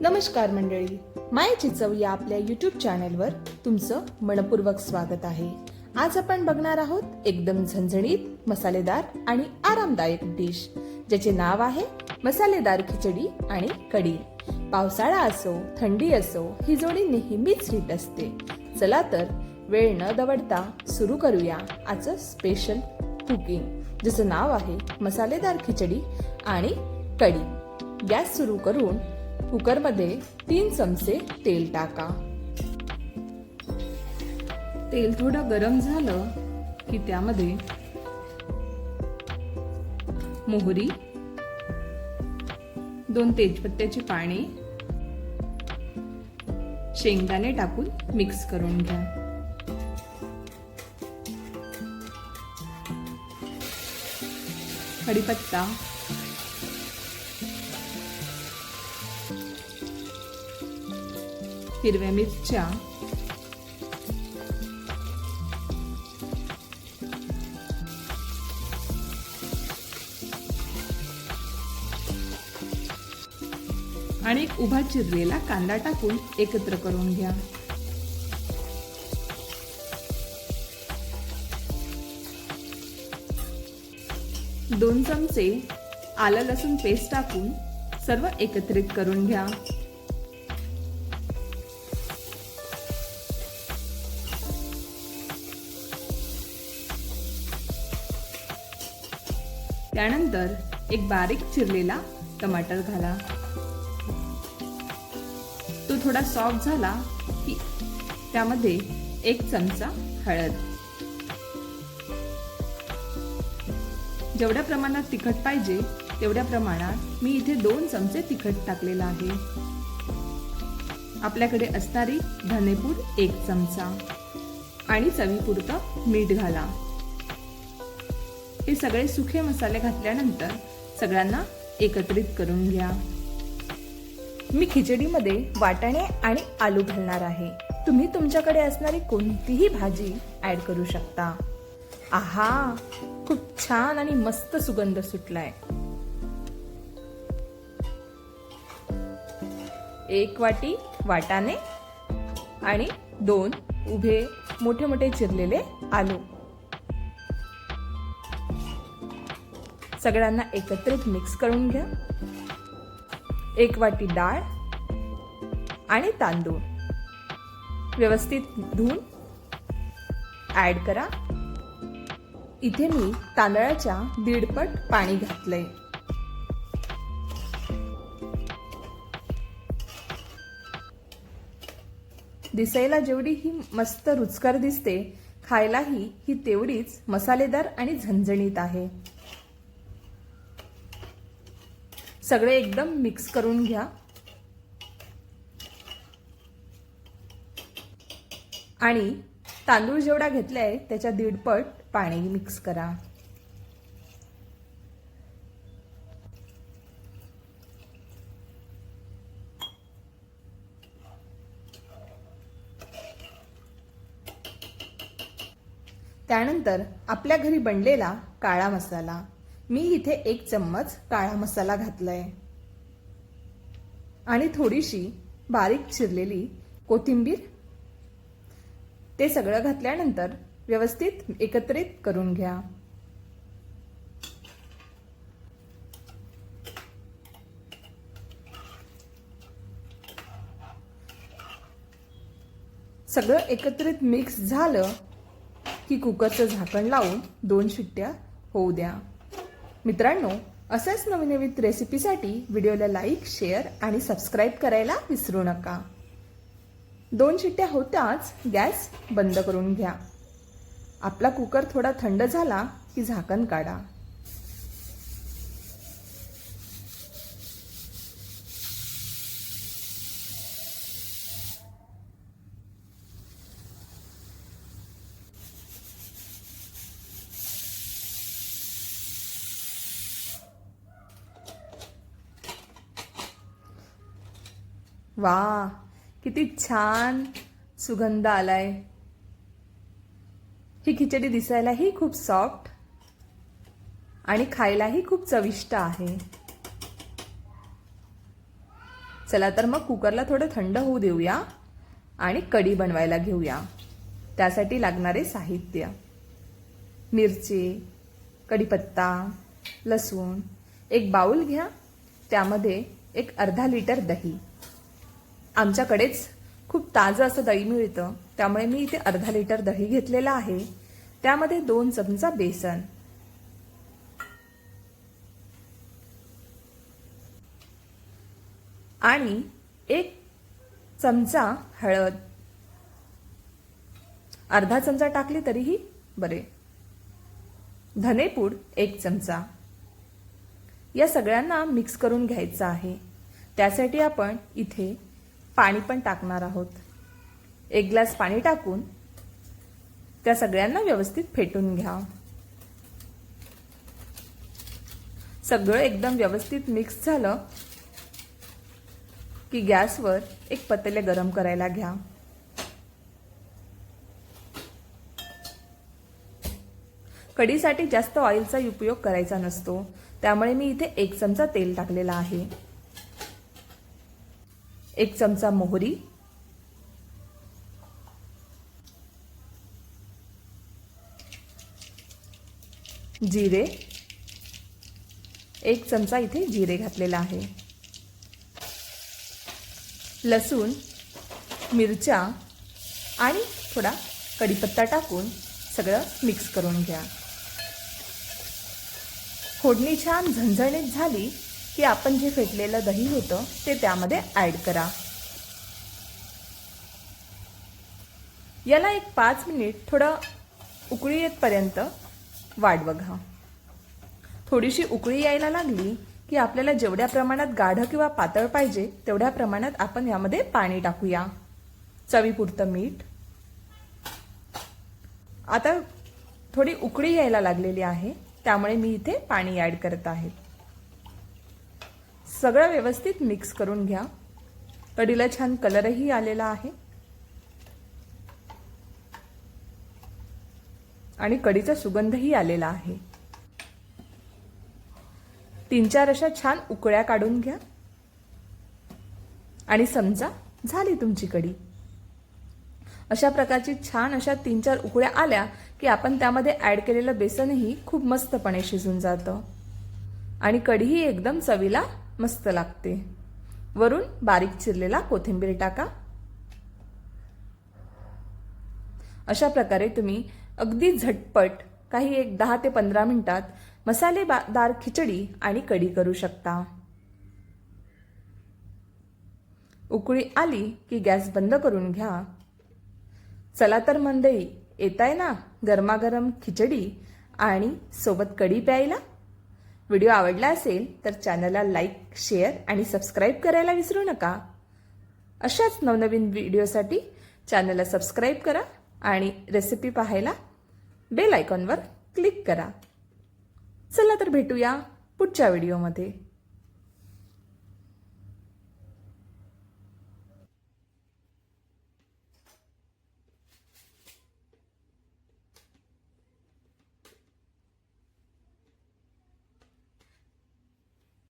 नमस्कार मंडळी. मायेची चव या आपल्या युट्यूब चॅनलवर तुमचं मनपूर्वक स्वागत आहे. आज आपण बघणार आहोत एकदम झणझणीत मसालेदार आणि आरामदायक डिश ज्याचे नाव आहे मसालेदार खिचडी आणि कढी. पावसाळा असो थंडी असो ही जोडी नेहमीच हिट असते. चला तर वेळ न दवडता सुरू करूया आजचं स्पेशल कुकिंग ज्याचं नाव आहे मसालेदार खिचडी आणि कढी. गॅस सुरू करून कुकरमध्ये तीन चमचे तेल टाका. तेल थोडं गरम झालं की त्यामध्ये मोहरी दोन तेजपत्त्याची पाने शेंगदाणे टाकून मिक्स करून घ्या. कढीपत्ता हिरव्या मिरच्या. आणि एक उभा चिरलेला कांदा टाकून एकत्र करून घ्या. दोन चमचे आलं लसूण पेस्ट टाकून सर्व एकत्रित करून घ्या. त्यानंतर एक बारीक चिरलेला टमाटर घाला. तो थोडा सॉफ्ट झाला की त्यामध्ये एक चमचा हळद. जेवढ्या प्रमाणात तिखट पाहिजे तेवढ्या प्रमाणात मी इथे दोन चमचे तिखट टाकलेलं आहे. आपल्याकडे असणारी धनेपूड एक चमचा आणि चवीपुरतं मीठ घाला. हे सगळे सुखे मसाले घातल्यानंतर सगळ्यांना एकत्रित करून घ्या. मी खिचडीमध्ये वाटाणे आणि आलू घालणार आहे. तुम्ही तुमच्याकडे असणारी कोणतीही भाजी ऍड करू शकता. आहा खूप छान आणि मस्त सुगंध सुटलाय. एक वाटी वाटाणे आणि दोन उभे मोठे मोठे चिरलेले आलू. सगळ्यांना एकत्रित मिक्स करून घ्या. एक वाटी डाळ आणि तांदूळ. व्यवस्थित धुवून ऍड करा. इथे मी तांदळाच्या दीडपट पाणी घातलंय. दिसायला जेवढी ही मस्त रुचकर दिसते खायलाही ही तेवढीच मसालेदार आणि झणझणीत आहे. सगळे एकदम मिक्स करून घ्या. आणि तांदूळ जेवढा घेतलाय त्याच्या दीडपट पाणी मिक्स करा. त्यानंतर आपल्या घरी बनलेला काळा मसाला. मी इथे एक चम्मच काळा मसाला घातलाय. आणि थोडीशी बारीक चिरलेली कोथिंबीर. ते सगळं घातल्यानंतर व्यवस्थित एकत्रित करून घ्या. सगळं एकत्रित मिक्स झालं की कुकरचं झाकण लावून दोन शिट्ट्या होऊ द्या. मित्रांनो असेच नवीन नवीन रेसिपीसाठी व्हिडिओला लाईक शेअर आणि सबस्क्राईब करायला विसरू नका. दोन शिट्ट्या होताच गॅस बंद करून घ्या. आपला कुकर थोडा थंड झाला की झाकण काढा. वा किती छान सुगंध आलाय. ही खिचडी दिसायलाही खूप सॉफ्ट आणि खायलाही खूप चविष्ट आहे. चला तर मग कुकरला थोडं थंड होऊ देऊया आणि कढी बनवायला घेऊया. त्यासाठी लागणारे साहित्य. मिरची कढीपत्ता लसूण एक बाऊल घ्या. त्यामध्ये एक अर्धा लिटर दही. आमच्याकडेच खूप ताजं असं दही मिळतं. त्यामुळे मी इथे अर्धा लिटर दही घेतलेलं आहे. त्यामध्ये दोन चमचा बेसन. आणि एक चमचा हळद. अर्धा चमचा टाकली तरीही बरे. धनेपूड एक चमचा. या सगळ्यांना मिक्स करून घ्यायचं आहे. त्यासाठी आपण इथे पाणी पण टाकणार आहोत. एक ग्लास पाणी टाकून त्या सगळ्यांना व्यवस्थित फेटून घ्या. सगळं एकदम व्यवस्थित मिक्स झालं की गॅसवर एक पतेले गरम करायला घ्या. कढीसाठी जास्त ऑइलचा उपयोग करायचा नसतो. त्यामुळे मी इथे एक चमचा तेल टाकलेला आहे. एक चमचा मोहरी. जिरे. एक चमचा इथे जिरे घातलेला आहे. लसूण मिरच्या आणि थोडा कढीपत्ता टाकून सगळं मिक्स करून घ्या. फोडणी छान झणझणीत झाली की आपण जे फेटलेलं दही होतं ते त्यामध्ये ॲड करा. याला एक पाच मिनिट थोडं उकळी येतपर्यंत वाट बघा. थोडीशी उकळी यायला लागली की आपल्याला जेवढ्या प्रमाणात गाढ किंवा पातळ पाहिजे तेवढ्या प्रमाणात आपण यामध्ये पाणी टाकूया. चवीपुरतं मीठ. आता थोडी उकळी यायला लागलेली आहे त्यामुळे मी इथे पाणी ॲड करत आहे. सगळं व्यवस्थित मिक्स करून घ्या. कढीला छान कलरही आलेला आहे. आणि कढीचा सुगंधही आलेला आहे. तीन चार अशा छान उकळ्या काढून घ्या. आणि समजा झाली तुमची कढी. अशा प्रकारची छान अशा तीन चार उकळ्या आल्या की आपण त्यामध्ये ॲड केलेलं बेसनही खूप मस्तपणे शिजून जातं. आणि कढीही एकदम चवीला मस्त लागते. वरून बारीक चिरलेला कोथिंबीर टाका. अशा प्रकारे तुम्ही अगदी झटपट काही एक दहा ते पंधरा मिनिटात मसालेदार खिचडी आणि कढी करू शकता. उकळी आली की गॅस बंद करून घ्या. चला तर मंडळी येताय ना गरमागरम खिचडी आणि सोबत कढी प्यायला? व्हिडिओ आवडला असेल तर चॅनलला लाईक शेअर आणि सबस्क्राईब करायला विसरू नका. अशाच नवनवीन व्हिडिओसाठी चॅनलला सबस्क्राईब करा आणि रेसिपी पाहायला बेल आयकॉनवर क्लिक करा. चला तर भेटूया पुढच्या व्हिडिओमध्ये.